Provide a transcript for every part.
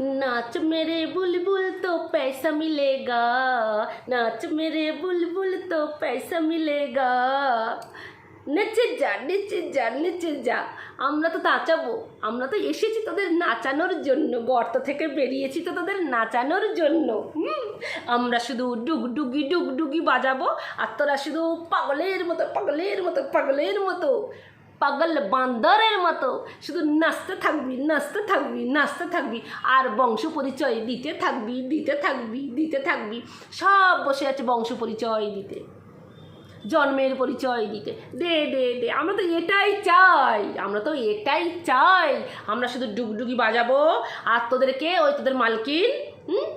नाच मेरे बुलबुल तो पैसा मिलेगा नाच मेरे बुलबुल तो पैसा मिलेगा নেচে যা নেচে যা নেচে যা আমরা তো নাচাবো আমরা তো এসেছি তোদের নাচানোর জন্য গর্ত থেকে বেরিয়েছি তো তোদের নাচানোর জন্য হুম আমরা শুধু ডুগডুগি ডুগডুগি বাজাবো আর তোরা শুধু পাগলের মতো পাগলের মতো পাগলের মতো পাগল বান্দরের মতো। শুধু নাচতে থাকবি নাচতে থাকবি নাচতে থাকবি, আর বংশ পরিচয় দিতে থাকবি দিতে থাকবি দিতে থাকবি। সব বসে আছে বংশ পরিচয় দিতে, জন্মের পরিচয় দিতে। দে দে দে, আমরা তো এটাই চাই, আমরা তো এটাই চাই। আমরা শুধু ডুগডুগি বাজাবো, আর তোদেরকে, ওই তোদের মালকিন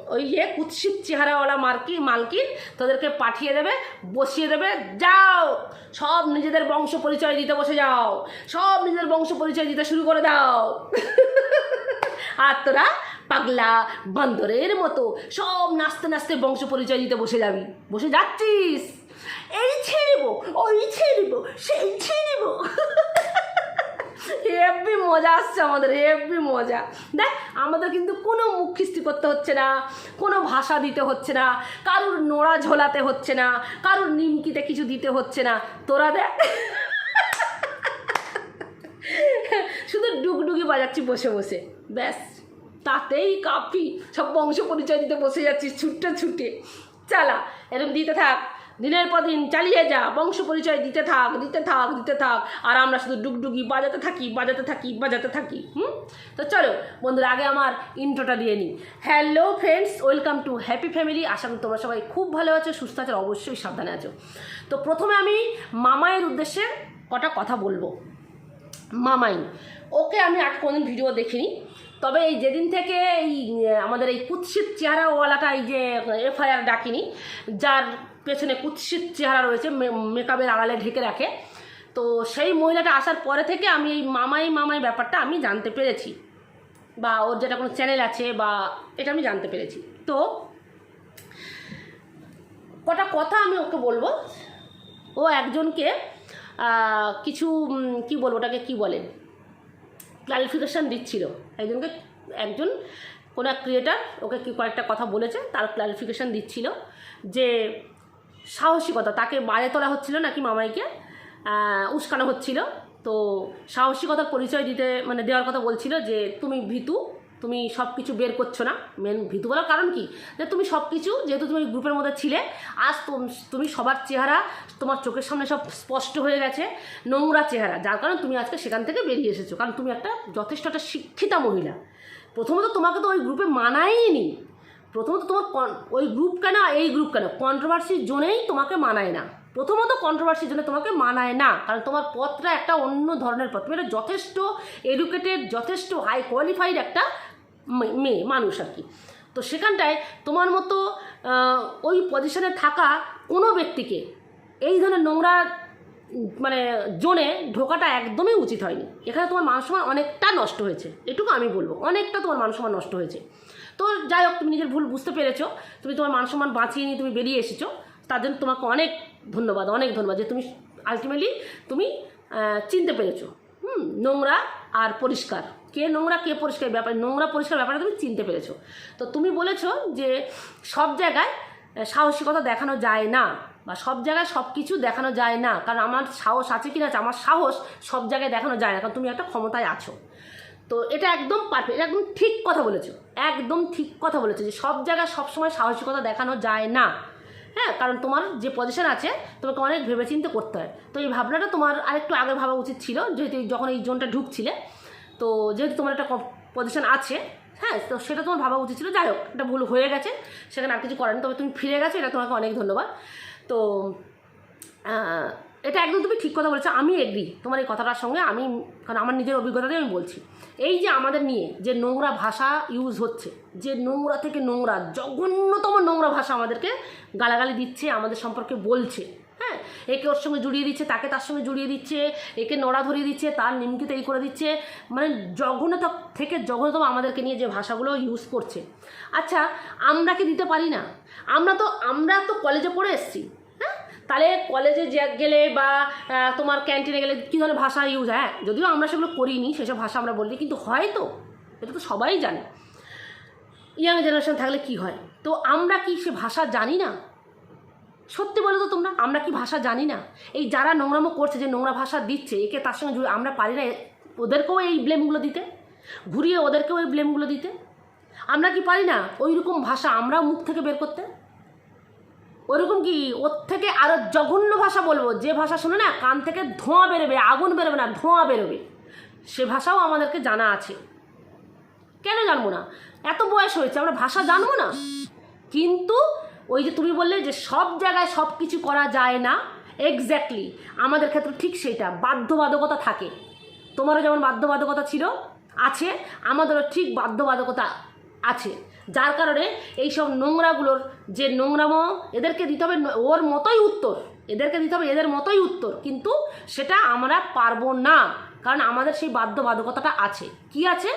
ওই ইয়ে কুৎসিত চেহারাওয়ালা মার্কি মালকিন, তোদেরকে পাঠিয়ে দেবে, বসিয়ে দেবে, যাও! সব নিজেদের বংশ পরিচয় দিতে বসে যাও। সব নিজেদের বংশ পরিচয় দিতে শুরু করে দাও। আর তোরা পাগলা বান্দরের মতো সব নাচতে নাচতে বংশ পরিচয় দিতে বসে যাবি। বসে যাচ্ছিস? এই ছেড়ব ওই ছেড়ব সেই ছেড়ব হেভি মজা আসছে আমাদের হেভি মজা। দেখ, আমাদের কিন্তু কোনো মুখ খিস্তি করতে হচ্ছে না, কোনো ভাষা দিতে হচ্ছে না, কারুর নোড়া ঝোলাতে হচ্ছে না, কারুর নিমকিতে কিছু দিতে হচ্ছে না। তোরা দেখ। শুধু ডুগডুগি বাজাচ্ছি বসে বসে। ব্যাস, তাতেই কাফি। সব বংশ পরিচয় দিতে বসে যাচ্ছিস, ছুটতে ছুটে চালা, এরকম দিতে থাক। দিনের পর দিন চালিয়ে যা, বংশ পরিচয় দিতে থাক দিতে থাক দিতে থাক। আর আমরা শুধু ডুগডুগি বাজাতে থাকি বাজাতে থাকি বাজাতে থাকি, হুম? তো চলো, বন্ধুরা, আগে আমার ইন্ট্রোটা দিয়ে নিই। Hello friends, welcome to happy family. আশা করি তোমরা সবাই খুব ভালো আছো, সুস্থ আছো, অবশ্যই সাবধানে আছো। তো প্রথমে আমি মামায়ের উদ্দেশ্যে কটা কথা বলব। মামাই, ওকে আমি আর কোনোদিন ভিডিও দেখিনি, তবে এই যেদিন থেকে এই, আমাদের এই কুৎসিত চেহারাওয়ালাটা, এই যে এফআইআর ডাকিনি, যার পেছনে কুৎসিত চেহারা রয়েছে মেকআপের আড়ালে ঢেকে রাখে। তো সেই মহিলাটা আসার পরে থেকে আমি এই মামাই মামাই ব্যাপারটা আমি জানতে পেরেছি। বা ওর যেটা কোনো চ্যানেল আছে বা এটা আমি জানতে পেরেছি। তো কটা কথা আমি ওকে বলব। ও একজনকে কিছু কি বলব ওটাকে, কি বলে? ক্লারিফিকেশান দিচ্ছিল। একজনকে, একজন কোনো এক ক্রিয়েটার ওকে কি কয়েকটা কথা বলেছে, তার ক্লারিফিকেশান দিচ্ছিল যে সাহসিকতা, তাকে বাড়ে তোলা হচ্ছিল নাকি মামাইকে উস্কানো হচ্ছিল। তো সাহসিকতার পরিচয় দিতে মানে দেওয়ার কথা বলছিল যে, তুমি ভীতু, তুমি সব কিছু বের করছ না। মেন ভীতু বলার কারণ কি? যে তুমি সব কিছু যেহেতু তুমি গ্রুপের মধ্যে ছিলে, আজ তোম- সবার চেহারা, তোমার চোখের সামনে সব স্পষ্ট হয়ে গেছে, নোংরা চেহারা। যার কারণে তুমি আজকে সেখান থেকে বেরিয়ে এসেছ। কারণ তুমি একটা যথেষ্ট একটা শিক্ষিতা মহিলা। প্রথমত তোমাকে তো ওই গ্রুপে মানায়নি প্রথমত তোমার ওই গ্রুপ কেন এই গ্রুপ কেন? কন্ট্রোভার্সির জন্যেই তোমাকে মানায় না। প্রথমত কন্ট্রোভার্সির জন্য তোমাকে মানায় না, কারণ তোমার পথটা একটা অন্য ধরনের পথ। তুমি যথেষ্ট এডুকেটেড যথেষ্ট হাই কোয়ালিফাইড একটা মেয়ে, মানুষ আর কি। তো সেখানটায় তোমার মতো ওই পজিশনে থাকা কোনো ব্যক্তিকে এই ধরনের নোংরা মানে জোনে ঢোকাটা একদমই উচিত হয়নি। এখানে তোমার মান সম্মান অনেকটা নষ্ট হয়েছে। এটুকু আমি বলব, অনেকটা তোমার মান সম্মান নষ্ট হয়েছে। তো যাই হোক, তুমি নিজের ভুল বুঝতে পেরেছ। তুমি তোমার মান সম্মান বাঁচিয়ে নিয়ে তুমি বেরিয়ে এসেছ। তার জন্য তোমাকে অনেক ধন্যবাদ অনেক ধন্যবাদ যে তুমি আলটিমেটলি তুমি চিনতে পেরেছ। হুম, নোংরা আর পরিষ্কার। কে নোংরা, কে পরিষ্কার ব্যাপারে, নোংরা পরিষ্কার ব্যাপারটা তুমি চিনতে পেরেছ। তো তুমি বলেছ যে সব জায়গায় সাহসিকতা দেখানো যায় না বা সব জায়গায় সব কিছু দেখানো যায় না। কারণ আমার সাহস আছে কি না আছে, আমার সাহস সব জায়গায় দেখানো যায় না। কারণ তুমি একটা ক্ষমতায় আছো। তো এটা একদম পারফেক্ট এটা একদম ঠিক কথা বলেছ, একদম ঠিক কথা বলেছ যে সব জায়গায় সবসময় সাহসিকতা দেখানো যায় না। হ্যাঁ কারণ তোমার যে পজিশন আছে, তোমাকে অনেক ভেবেচিন্তে করতে হয়। তো এই ভাবনাটা তোমার আরেকটু আগে ভাবা উচিত ছিল, যেহেতু যখন এই জোনটা ঢুকছিলে, তো যেহেতু তোমার একটা পজিশন আছে হ্যাঁ তো সেটা তোমার ভাবা উচিত ছিল। যাই হোক এটা ভুল হয়ে গেছে, সেখানে আর কিছু করেনি তবে তুমি ফিরে গেছো, এটা তোমাকে অনেক ধন্যবাদ। তো এটা একদম তুমি ঠিক কথা বলেছ, আমি এগ্রি তোমার এই কথাটার সঙ্গে, আমি, কারণ আমার নিজের অভিজ্ঞতাতে আমি বলছি। এই যে আমাদের নিয়ে যে নোংরা ভাষা ইউজ হচ্ছে, যে নোংরা থেকে নোংরা, জঘন্যতম নোংরা ভাষা আমাদেরকে গালাগালি দিচ্ছে, আমাদের সম্পর্কে বলছে হ্যাঁ? একে ওর সঙ্গে জুড়িয়ে দিচ্ছে, তাকে তার সঙ্গে জুড়িয়ে দিচ্ছে, একে নড়া ধরিয়ে দিচ্ছে, তার নিমকিতে এই করে দিচ্ছে মানে জঘন্যতা থেকে জঘন্যতম আমাদেরকে নিয়ে যে ভাষাগুলো ইউজ করছে। আচ্ছা আমরা কি দিতে পারি না? আমরা তো আমরা তো কলেজে পড়ে এসেছি তাহলে কলেজে গেলে বা তোমার ক্যান্টিনে গেলে কী ধরনের ভাষা ইউজ হ্যাঁ? যদিও আমরা সেগুলো করিনি, সেসব ভাষা আমরা বলি কিন্তু হয় তো। এটা তো সবাই জানে। ইয়াং জেনারেশন থাকলে কি হয়? তো আমরা কি সে ভাষা জানি না? সত্যি বলো তো তোমরা, আমরা কি ভাষা জানি না? এই যারা নোংরামো করছে যে নোংরা ভাষা দিচ্ছে, একে তার সঙ্গে জুড়ে আমরা পারি না ওদেরকেও এই ব্লেমগুলো দিতে? ঘুরিয়ে ওদেরকেও এই ব্লেমগুলো দিতে? আমরা কি পারি না ওই রকম ভাষা আমরাও মুখ থেকে বের করতে? ওরকম কি ওর থেকে আরও জঘন্য ভাষা বলব? যে ভাষা শুনে না কান থেকে ধোঁয়া বেরোবে, আগুন বেরোবে না, ধোঁয়া বেরোবে। সে ভাষাও আমাদেরকে জানা আছে। কেন জানব না? এত বয়স হয়েছে, আমরা ভাষা জানব না? কিন্তু ওই যে তুমি বললে যে সব জায়গায় সব কিছু করা যায় না এক্স্যাক্টলি আমাদের ক্ষেত্রে ঠিক সেইটা বাধ্যবাধকতা থাকে। তোমারও যেমন বাধ্যবাধকতা ছিল, আছে, আমাদেরও ঠিক বাধ্যবাধকতা আছে। যার কারণে এই সব নোংরাগুলোর যে নোংরামো, এদেরকে দিতে হবে ওর মতোই উত্তর। এদেরকে দিতে হবে এদের মতোই উত্তর। কিন্তু সেটা আমরা পারব না, কারণ আমাদের সেই বাধ্যবাধকতাটা আছে। কি আছে?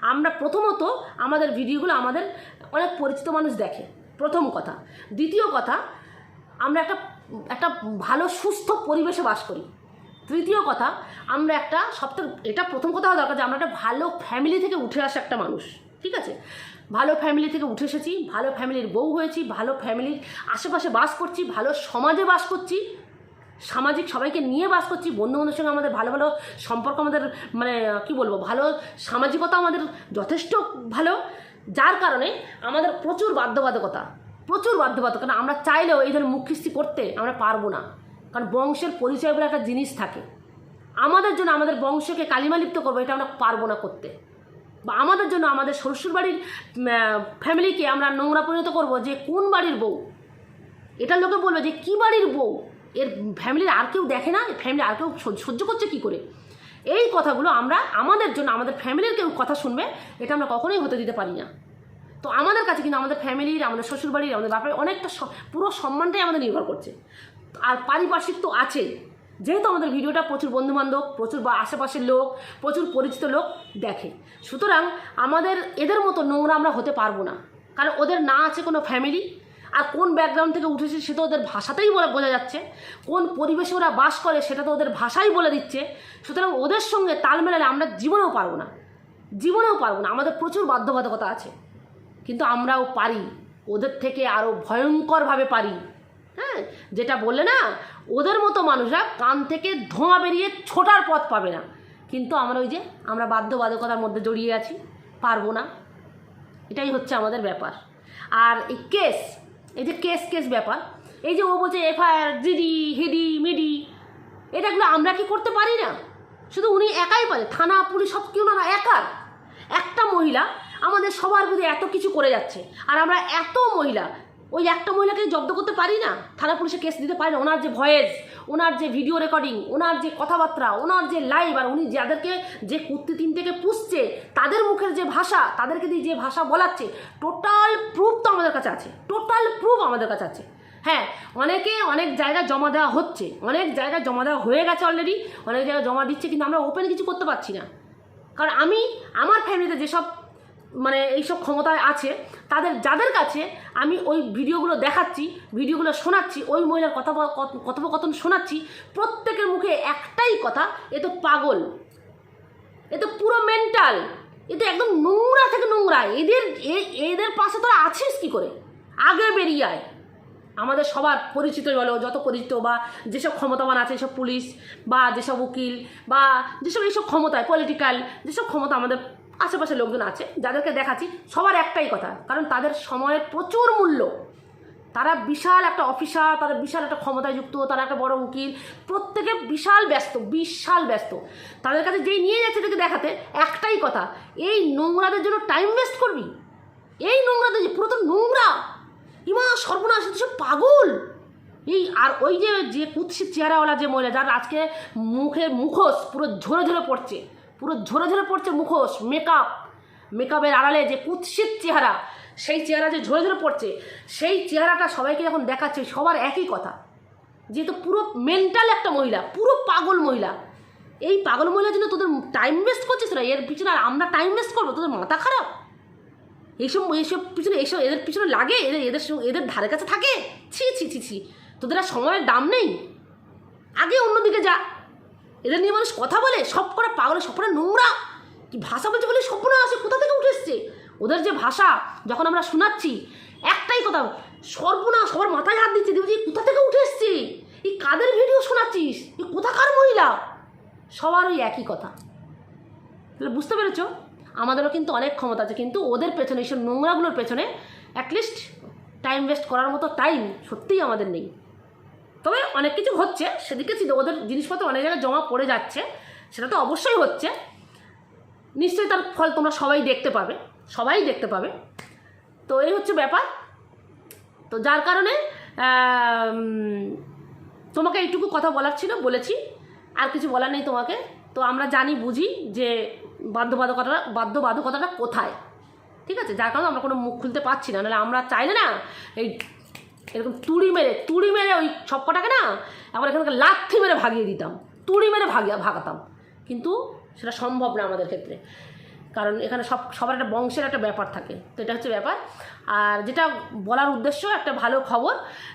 আমরা প্রথমত আমাদের ভিডিওগুলো আমাদের অনেক পরিচিত মানুষ দেখে। প্রথম কথা। দ্বিতীয় কথা, আমরা একটা একটা ভালো, সুস্থ পরিবেশে বাস করি। তৃতীয় কথা, আমরা একটা সবথেকে, এটা প্রথম কথা হওয়া দরকার যে আমরা একটা ভালো ফ্যামিলি থেকে উঠে আসা একটা মানুষ। ঠিক আছে? ভালো ফ্যামিলি থেকে উঠে এসেছি, ভালো ফ্যামিলির বউ হয়েছি, ভালো ফ্যামিলির আশেপাশে বাস করছি, ভালো সমাজে বাস করছি, সামাজিক সবাইকে নিয়ে বাস করছি বন্ধু বান্ধবের সঙ্গে আমাদের ভালো ভালো সম্পর্ক আমাদের মানে কি বলব, ভালো সামাজিকতা আমাদের যথেষ্ট ভালো, যার কারণে আমাদের প্রচুর বাধ্যবাধকতা প্রচুর বাধ্যবাধকতা আমরা চাইলেও এই ধরনের মুখ খিস্তি করতে আমরা পারব না, কারণ বংশের পরিচয় বলে একটা জিনিস থাকে, আমাদের জন্য আমাদের বংশকে কালিমালিপ্ত করব, এটা আমরা পারব না করতে। বা আমাদের জন্য আমাদের শ্বশুরবাড়ির ফ্যামিলিকে আমরা নোংরা পরিণত করব যে কোন বাড়ির বউ? এটা লোকে বলবে যে কী বাড়ির বউ? এর ফ্যামিলির আর কেউ দেখে না ফ্যামিলি আর কেউ সহ্য- করছে কি করে? এই কথাগুলো আমরা আমাদের জন্য আমাদের ফ্যামিলির কেউ কথা শুনবে, এটা আমরা কখনোই হতে দিতে পারি না। তো আমাদের কাছে কিন্তু আমাদের ফ্যামিলির আমাদের শ্বশুরবাড়ির, আমাদের বাপের অনেকটা পুরো সম্মানটাই আমাদের নির্ভর করছে। আর পারিপার্শ্বিক তো আছে যেহেতু আমাদের ভিডিওটা প্রচুর বন্ধুবান্ধব, প্রচুর বা আশেপাশের লোক, প্রচুর পরিচিত লোক দেখে। সুতরাং আমাদের এদের মতো নোংরা আমরা হতে পারব না। কারণ ওদের না আছে কোনো ফ্যামিলি আর কোন ব্যাকগ্রাউন্ড থেকে উঠেছে সেটা ওদের ভাষাতেই বলে বোঝা যাচ্ছে। কোন পরিবেশে ওরা বাস করে সেটা তো ওদের ভাষাই বলে দিচ্ছে। সুতরাং ওদের সঙ্গে তাল মেলালে আমরা জীবনেও পারব না। জীবনেও পারব না। আমাদের প্রচুর বাধ্যবাধকতা আছে। কিন্তু আমরাও পারি। ওদের থেকে আরও ভয়ঙ্করভাবে পারি। হ্যাঁ যেটা বললে না, ওদের মতো মানুষরা কান থেকে ধোঁয়া বেরিয়ে ছোটার পথ পাবে না। কিন্তু আমরা ওই যে, আমরা বাধ্যবাধকতার মধ্যে জড়িয়ে আছি, পারব না। এটাই হচ্ছে আমাদের ব্যাপার। আর এই কেস, এই যে কেস কেস ব্যাপার, এই যে ও বলছে এফআইআর, জিডি, হিডি, মিডি এটাগুলো আমরা কি করতে পারি না? শুধু উনি একাই পারে থানা, পুলিশ, সব কি ওনারা একার একটা মহিলা আমাদের সবার বিরুদ্ধে এত কিছু করে যাচ্ছে। আর আমরা এত মহিলা ওই একটা মহিলাকে জব্দ করতে পারি না? থানা পুলিশে কেস দিতে পারি না। ওনার যে ভয়েস ওনার যে ভিডিও রেকর্ডিং ওনার যে কথাবার্তা, ওনার যে লাইভ আর উনি যাদেরকে যে কুর্তি তিন থেকে পুষছে, তাদের মুখের যে ভাষা, তাদেরকে দিয়ে যে ভাষা বলাচ্ছে টোটাল প্রুফ তো আমাদের কাছে আছে। টোটাল প্রুফ আমাদের কাছে আছে। হ্যাঁ অনেকে অনেক জায়গায় জমা দেওয়া হচ্ছে। অনেক জায়গায় জমা দেওয়া হয়ে গেছে অলরেডি অনেক জায়গায় জমা দিচ্ছে, কিন্তু আমরা ওপেন কিছু করতে পারছি না। কারণ আমি, আমার ফ্যামিলিতে যেসব মানে এইসব ক্ষমতায় আছে, তাদের, যাদের কাছে আমি ওই ভিডিওগুলো দেখাচ্ছি, ভিডিওগুলো শোনাচ্ছি, ওই মহিলার কথা কথোপকথন শোনাচ্ছি, প্রত্যেকের মুখে একটাই কথা, এ তো পাগল। এ তো পুরো মেন্টাল এ তো একদম নোংরা থেকে নোংরা। এদের এদের পাশে তোরা আছিস কি করে? আগে বেরিয়ে আমাদের সবার পরিচিত বলো, যত পরিচিত বা যেসব ক্ষমতাবান আছে সব পুলিশ বা যেসব উকিল বা যেসব, এইসব ক্ষমতায় পলিটিক্যাল যেসব ক্ষমতা আমাদের আশেপাশে লোকজন আছে, যাদেরকে দেখাচ্ছি, সবার একটাই কথা, কারণ তাদের সময়ের প্রচুর মূল্য। তারা বিশাল একটা অফিসার তারা বিশাল একটা ক্ষমতায় যুক্ত, তারা একটা বড় উকিল, প্রত্যেকে বিশাল ব্যস্ত বিশাল ব্যস্ত। তাদের কাছে যেই নিয়ে যাচ্ছে তাদেরকে দেখাতে একটাই কথা, এই নোংরাদের জন্য টাইম ওয়েস্ট করবি। এই নোংরাদের পুরো তো নোংরা। ইমা সর্বনাশ সব পাগল। এই, আর ওই যে যে কুৎসিত চেহারাওয়ালা যে মহিলা, যার আজকে মুখে মুখোশ পুরো ঝরে ঝরে পড়ছে পুরো ঝরে ঝরে পড়ছে মুখোশ মেকআপ মেকআপের আড়ালে যে কুৎসিত চেহারা, সেই চেহারা যে ঝরে ঝরে পড়ছে, সেই চেহারাটা সবাইকে যখন দেখাচ্ছে, সবার একই কথা। যেহেতু পুরো মেন্টাল একটা মহিলা, পুরো পাগল মহিলা। এই পাগল মহিলার জন্য তোদের টাইম ওয়েস্ট করছিস না এর পিছনে আর আমরা টাইম ওয়েস্ট করব? তোদের মাথা খারাপ? এইসব এইসব পিছনে, এইসব এদের পিছনে লাগে? এদের এদের এদের ধারে কাছে থাকে? ছি ছি ছি ছি। তোদের আর সময়ের দাম নেই? আগে অন্যদিকে যা। এদের নিয়ে মানুষ কথা বলে, সব করা পাগল, সব করা নোংরা। কি ভাষা বলছে বলে স্বপ্ন আসে? কোথা থেকে উঠে এসছে? ওদের যে ভাষা, যখন আমরা শোনাচ্ছি, একটাই কথা, সর্বনাশ, সবার মাথায় হাত দিচ্ছে দেখছি কোথা থেকে উঠে এসছি? এই কাদের ভিডিও শোনাচ্ছিস? এই কোথাকার মহিলা? সবার ওই একই কথা। তাহলে বুঝতে পেরেছ? আমাদেরও কিন্তু অনেক ক্ষমতা আছে, কিন্তু ওদের পেছনে, এইসব নোংরাগুলোর পেছনে অ্যাটলিস্ট টাইম ওয়েস্ট করার মতো টাইম সত্যিই আমাদের নেই। তবে অনেক কিছু হচ্ছে, সেদিকে ওদের জিনিসপত্র অনেক জায়গায় জমা পড়ে যাচ্ছে, সেটা তো অবশ্যই হচ্ছে। নিশ্চয়ই তার ফল তোমরা সবাই দেখতে পাবে, সবাই দেখতে পাবে। তো এই হচ্ছে ব্যাপার। তো যার কারণে তোমাকে এইটুকু কথা বলার ছিল, বলেছি, আর কিছু বলার নেই তোমাকে। তো আমরা জানি, বুঝি যে বাধ্যবাধকতাটা বাধ্যবাধকতাটা কোথায়? ঠিক আছে? যার কারণে আমরা কোনো মুখ খুলতে পারছি না, নাহলে আমরা চাইলে না, এই এরকম তুড়ি মেরে তুড়ি মেরে ওই সবকটাকে না আবার এখানকে লাথি মেরে ভাগিয়ে দিতাম। তুড়ি মেরে ভাগিয়ে, ভাগাতাম। কিন্তু সেটা সম্ভব না আমাদের ক্ষেত্রে। কারণ এখানে সব, সবার একটা বংশের একটা ব্যাপার থাকে। তো এটা হচ্ছে ব্যাপার। আর যেটা বলার উদ্দেশ্য, একটা ভালো খবর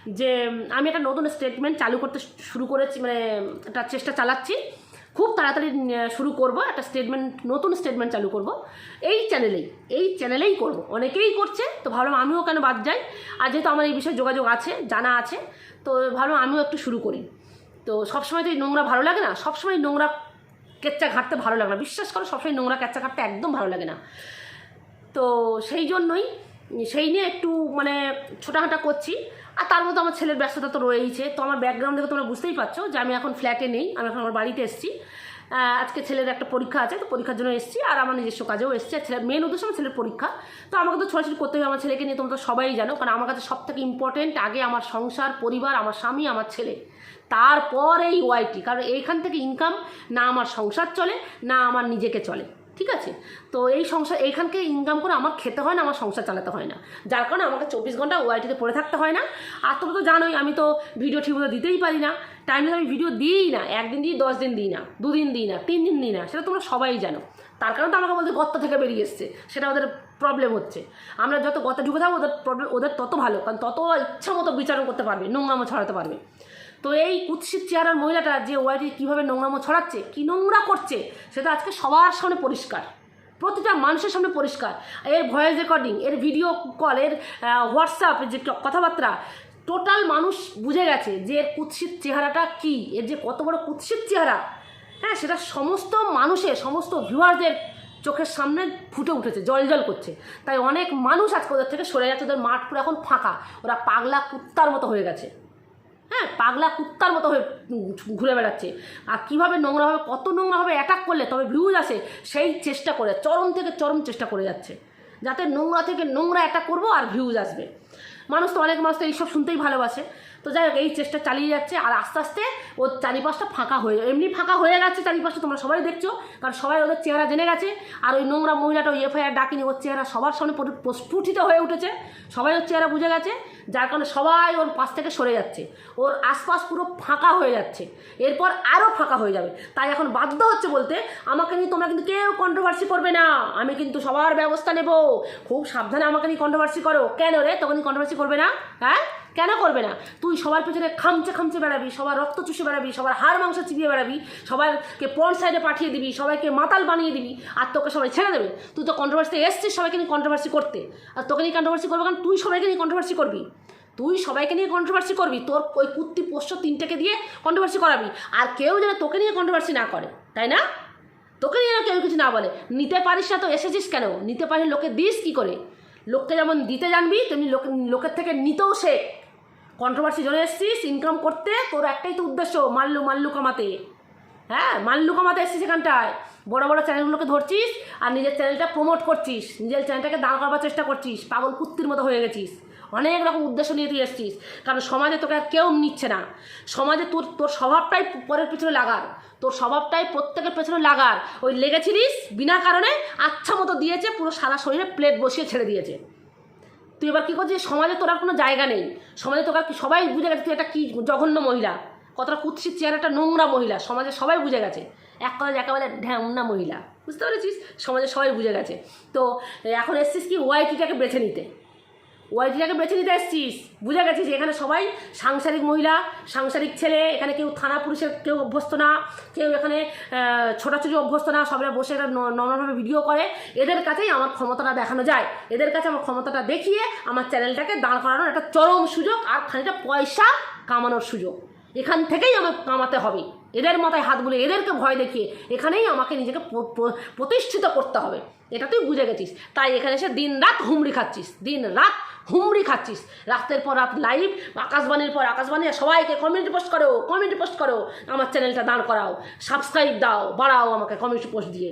যে, আমি একটা নতুন স্টেটমেন্ট চালু করতে শুরু করেছি মানে একটা চেষ্টা চালাচ্ছি। খুব তাড়াতাড়ি শুরু করব, একটা স্টেটমেন্ট নতুন স্টেটমেন্ট চালু করব। এই চ্যানেলেই এই চ্যানেলেই করব। অনেকেই করছে, তো ভাবলাম আমিও কেন বাদ যাই? আর যেহেতু আমার এই বিষয়ে যোগাযোগ আছে, জানা আছে, তো ভাবলাম আমিও একটু শুরু করি। তো সবসময় তো এই নোংরা ভালো লাগে না? সবসময় নোংরা কেচ্চা ঘাটতে ভালো লাগে না। বিশ্বাস করো, সবসময় নোংরা কেচ্চা ঘাটতে একদম ভালো লাগে না। তো সেই জন্যই, সেই নিয়ে একটু মানে ছোটাহাঁটা করছি। আর তার মধ্যে আমার ছেলের ব্যস্ততা তো রয়েইছে। তো আমার ব্যাকগ্রাউন্ড থেকে তোমরা বুঝতেই পারছ যে আমি এখন ফ্ল্যাটে নেই, আমি এখন আমার বাড়িতে এসেছি। আজকে ছেলের একটা পরীক্ষা আছে, তো পরীক্ষার জন্য এসেছি আর আমার নিজস্ব কাজেও এসেছি। আর ছেলের মেন উদ্দেশ্য আমার ছেলের পরীক্ষা। তো আমাকে তো ছোটাছুটি করতে হবে আমার ছেলেকে নিয়ে, তোমরা সবাই জানো। কারণ আমার কাছে সব থেকে ইম্পর্টেন্ট আগে আমার সংসার, পরিবার, আমার স্বামী, আমার ছেলে। তারপর এই ওয়াইটি কারণ এইখান থেকে ইনকাম না আমার সংসার চলে, না আমার নিজেকে চলে। ঠিক আছে? তো এই সংসার, এইখানকে ইনকাম করে আমার খেতে হয় না, আমার সংসার চালাতে হয় না। যার কারণে আমাকে চব্বিশ ঘণ্টা ওয়াইটিতে পড়ে থাকতে হয় না। আর তোমরা তো জানোই, আমি তো ভিডিও ঠিকমতো দিতেই পারি না। টাইমে আমি ভিডিও দিই না, একদিন দিই, দশ দিন দিই না, দুদিন দিই না, তিন দিন দিই না, সেটা তোমরা সবাই জানো। তার কারণে তো আমাকে বলতে গর্ত থেকে বেরিয়ে এসছে, সেটা ওদের প্রবলেম হচ্ছে। আমরা যত গর্তে ঢুকে থাকব, ওদের প্রবলেম ওদের তত ভালো, কারণ তত ইচ্ছা মতো বিচারণ করতে পারবে, নোংরামো ছড়াতে পারবে। তো এই কুৎসিত চেহারার মহিলাটা যে ওয়াইটি কীভাবে নোংরামো ছড়াচ্ছে, কী নোংরা করছে, সেটা আজকে সবার সামনে পরিষ্কার। প্রতিটা মানুষের সামনে পরিষ্কার। এর ভয়েস রেকর্ডিং এর ভিডিও কল এর হোয়াটসঅ্যাপ যে কথাবার্তা টোটাল মানুষ বুঝে গেছে যে এর কুৎসিত চেহারাটা কি, এর যে কত বড় কুৎসিত চেহারা। হ্যাঁ সেটা সমস্ত মানুষের, সমস্ত ভিউয়ারদের চোখের সামনে ফুটে উঠেছে, জল জল করছে। তাই অনেক মানুষ আজকে ওদের থেকে সরে যাচ্ছে ওদের মাঠ পুরো এখন ফাঁকা। ওরা পাগলা কুত্তার মতো হয়ে গেছে। হ্যাঁ পাগলা কুত্তার মতো হয়ে ঘুরে বেড়াচ্ছে। আর কীভাবে নোংরাভাবে কত নোংরাভাবে অ্যাটাক করলে, তবে ভিউজ আসে, সেই চেষ্টা করে, চরম থেকে চরম চেষ্টা করে যাচ্ছে। যাতে নোংরা থেকে নোংরা অ্যাটাক করব আর ভিউজ আসবে। মানুষ তো অনেক মানুষ তো এইসব শুনতেই ভালোবাসে। তো যাই হোক, এই চেষ্টা চালিয়ে যাচ্ছে, আর আস্তে আস্তে ওর চারিপাশটা ফাঁকা হয়ে এমনি ফাঁকা হয়ে গেছে চারিপাশটা, তোমরা সবাই দেখছ, কারণ সবাই ওদের চেহারা জেনে গেছে। আর ওই নোংরা মহিলাটা, ওই এফআইআর ডাকিনি, ওর চেহারা সবার সামনে প্রস্ফুটিত হয়ে উঠেছে। সবাই ওর চেহারা বুঝে গেছে। যার কারণে সবাই ওর পাশ থেকে সরে যাচ্ছে। ওর আশপাশ পুরো ফাঁকা হয়ে যাচ্ছে। এরপর আরও ফাঁকা হয়ে যাবে। তাই এখন বাধ্য হচ্ছে বলতে, আমাকে নিয়ে তোমরা কিন্তু কেউ কন্ট্রোভার্সি করবে না। আমি কিন্তু সবার ব্যবস্থা নেব। খুব সাবধানে আমাকে নিয়ে কন্ট্রোভার্সি করো। কেন রে? তখন কন্ট্রোভার্সি করবে না? হ্যাঁ? কেন করবে না? তুই সবার পেছনে খামচে খামচে বেড়াবি, সবার রক্ত চুষে বেড়াবি, সবার হাড় মাংস চিবিয়ে বেড়াবি, সবাইকে পর সাইডে পাঠিয়ে দিবি, সবাইকে মাতাল বানিয়ে দিবি, আর তোকে সবাই ছেড়ে দেবে। তুই তো কন্ট্রোভার্সিতে এসছিস সবাইকে নিয়ে কন্ট্রোভার্সি করতে। আর তোকে নিয়ে কন্ট্রোভার্সি করবে কারণ তুই সবাইকে নিয়ে কন্ট্রোভার্সি করবি। তুই সবাইকে নিয়ে কন্ট্রোভার্সি করবি, তোর ওই কুত্তি পোষ্য তিনটেকে দিয়ে কন্ট্রোভার্সি করাবি। আর কেউ যেন তোকে নিয়ে কন্ট্রোভার্সি না করে, তাই না? তোকে নিয়ে কেউ কিছু না বলে। নিতে পারিস না তো এসেছিস কেন? নিতে পারিস লোকে দিস কি করে? লোককে যেমন দিতে জানবি, তেমনি লোক লোকের থেকে নিতেও শেখ। কন্ট্রোভার্সি জন্য এসছিস ইনকাম করতে, তোর একটাই তো উদ্দেশ্য, মাল্লু মাল্লু কামাতে। হ্যাঁ মাল্লু কামাতে এসছিস এখানটায়। বড় বড় চ্যানেলগুলোকে ধরছিস আর নিজের চ্যানেলটা প্রমোট করছিস। নিজের চ্যানেলটাকে দাঁড় করাবার চেষ্টা করছিস, পাগল কুত্তির মতো হয়ে গেছিস। অনেক রকম উদ্দেশ্য নিয়ে তুই এসছিস। কারণ সমাজে তোকে আর কেউ নিচ্ছে না। সমাজে তোর তোর স্বভাবটাই পরের পিছনে লাগার। তোর স্বভাবটাই প্রত্যেকের পেছনে লাগার। ওই লেগেছিলিস, বিনা কারণে আচ্ছা মতো দিয়েছে, পুরো সারা শরীরে প্লেট বসিয়ে ছেড়ে দিয়েছে। তুই এবার কী করছিস? সমাজে তোর আর কোনো জায়গা নেই। সমাজে তোর সবাই বুঝে গেছে তুই একটা কী জঘন্য মহিলা। কতটা কুৎসিত চেয়ার একটা নোংরা মহিলা। সমাজে সবাই বুঝে গেছে। এক কথা একেবারে ঢ্যামনা মহিলা। বুঝতে পেরেছিস? সমাজে সবাই বুঝে গেছে। তো এখন এসছিস কি ওয়াইটিটাকে বেছে নিতে? ওয়াইটিটাকে বেছে নিতে এসছিস। বুঝে গেছিস, এখানে সবাই সাংসারিক মহিলা, সাংসারিক ছেলে, এখানে কেউ থানা পুলিশের কেউ অভ্যস্ত না, কেউ এখানে ছোটাছুটি অভ্যস্ত না সবাই বসে এটা নর্মালভাবে ভিডিও করে। এদের কাছেই আমার ক্ষমতাটা দেখানো যায়। এদের কাছে আমার ক্ষমতাটা দেখিয়ে আমার চ্যানেলটাকে দাঁড় করানোর একটা চরম সুযোগ আর খানিকটা পয়সা কামানোর সুযোগ। এখান থেকেই আমার কামাতে হবে। এদের মাথায় হাত বুলে এদেরকে ভয় দেখিয়ে এখানেই আমাকে নিজেকে প্রতিষ্ঠিত করতে হবে। এটা তুই বুঝে গেছিস। তাই এখানে এসে দিন রাত হুমড়ি খাচ্ছিস। দিন রাত হুমড়ি খাচ্ছিস। রাতের পর রাত লাইভ আকাশবাণীর পর আকাশবাণী, সবাইকে কমিউনিটি পোস্ট করো কমিউনিটি পোস্ট করো, আমার চ্যানেলটা দাঁড় করাও সাবস্ক্রাইব দাও, বাড়াও আমাকে কমিউনিটি পোস্ট দিয়ে।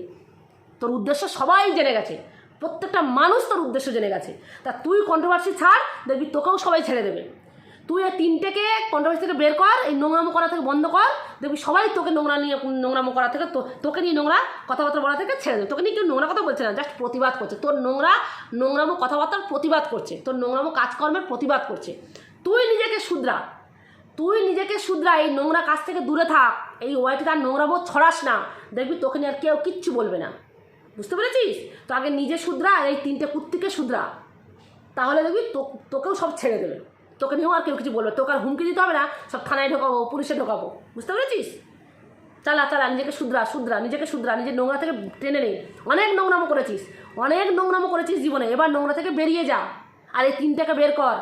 তোর উদ্দেশ্য সবাই জেনে গেছে। প্রত্যেকটা মানুষ তোর উদ্দেশ্য জেনে গেছে। তা তুই কন্ট্রোভার্সি ছাড়, দেখবি তোকেও সবাই ছেড়ে দেবে। তুই এই তিনটেকে কন্ট্রোভার্সি থেকে বের কর, এই নোংরামো করা থেকে বন্ধ কর, দেখবি সবাই তোকে নোংরা নিয়ে, নোংরামো করা থেকে তোকে নিয়ে নোংরা কথাবার্তা বলা থেকে ছেড়ে দেবে। তোকে নিয়ে কেউ নোংরা কথা বলছে না জাস্ট প্রতিবাদ করছে। তোর নোংরা, নোংরামো কথাবার্তার প্রতিবাদ করছে। তোর নোংরামো কাজকর্মের প্রতিবাদ করছে। তুই নিজেকে শুধরা। তুই নিজেকে শুধরা, এই নোংরা কাজ থেকে দূরে থাক। এই ওয়াইটি তার নোংরামো ছড়াস না। দেখবি তোকে নিয়ে আর কেউ কিচ্ছু বলবে না। বুঝতে পেরেছিস? তো আগে নিজে শুধরা আর এই তিনটে কুত্তিকে শুধরা। তাহলে দেখবি তোকেও সব ছেড়ে দেবে। তোকে নিয়েও আর কেউ কিছু বলবে তোকে আর হুমকি দিতে হবে না, সব থানায় ঢোকাবো, পুলিশে ঢোকাবো। বুঝতে পেরেছিস? চালা চালা, নিজেকে শুধরা শুধরা, নিজেকে শুধরা, নিজের নোংরা থেকে টেনে নেই অনেক নোংরামো করেছিস, অনেক নোংরামো করেছিস জীবনে। এবার নোংরা থেকে বেরিয়ে যা, আর এই তিনটাকে বের কর।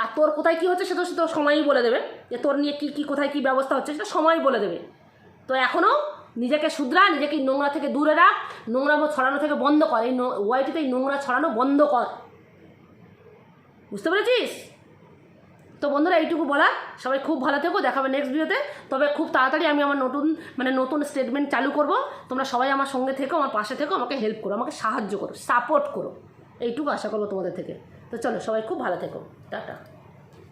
আর তোর কোথায় কী হচ্ছে সেটা তো সময়ই বলে দেবে। যে তোর নিয়ে কী কী, কোথায় কী ব্যবস্থা হচ্ছে সেটা সময়ই বলে দেবে। তো এখনও নিজেকে শুধরা, নিজেকে নোংরা থেকে দূরে রাখ। নোংরামো ছড়ানো থেকে বন্ধ কর। এই ওয়াইটিতে এই নোংরা ছড়ানো বন্ধ কর। বুঝতে পেরেছিস? তো বন্ধুরা, এইটুকু বলা। সবাই খুব ভালো থেকো, দেখাবে নেক্সট ভিডিওতে তবে খুব তাড়াতাড়ি আমি আমার নতুন মানে নতুন স্টেটমেন্ট চালু করব। তোমরা সবাই আমার সঙ্গে থেকো, আমার পাশে থেকো, আমাকে হেল্প করো, আমাকে সাহায্য করো সাপোর্ট করো। এইটুকু আশা করব তোমাদের থেকে। তো চলো, সবাই খুব ভালো থেকো। টাটা।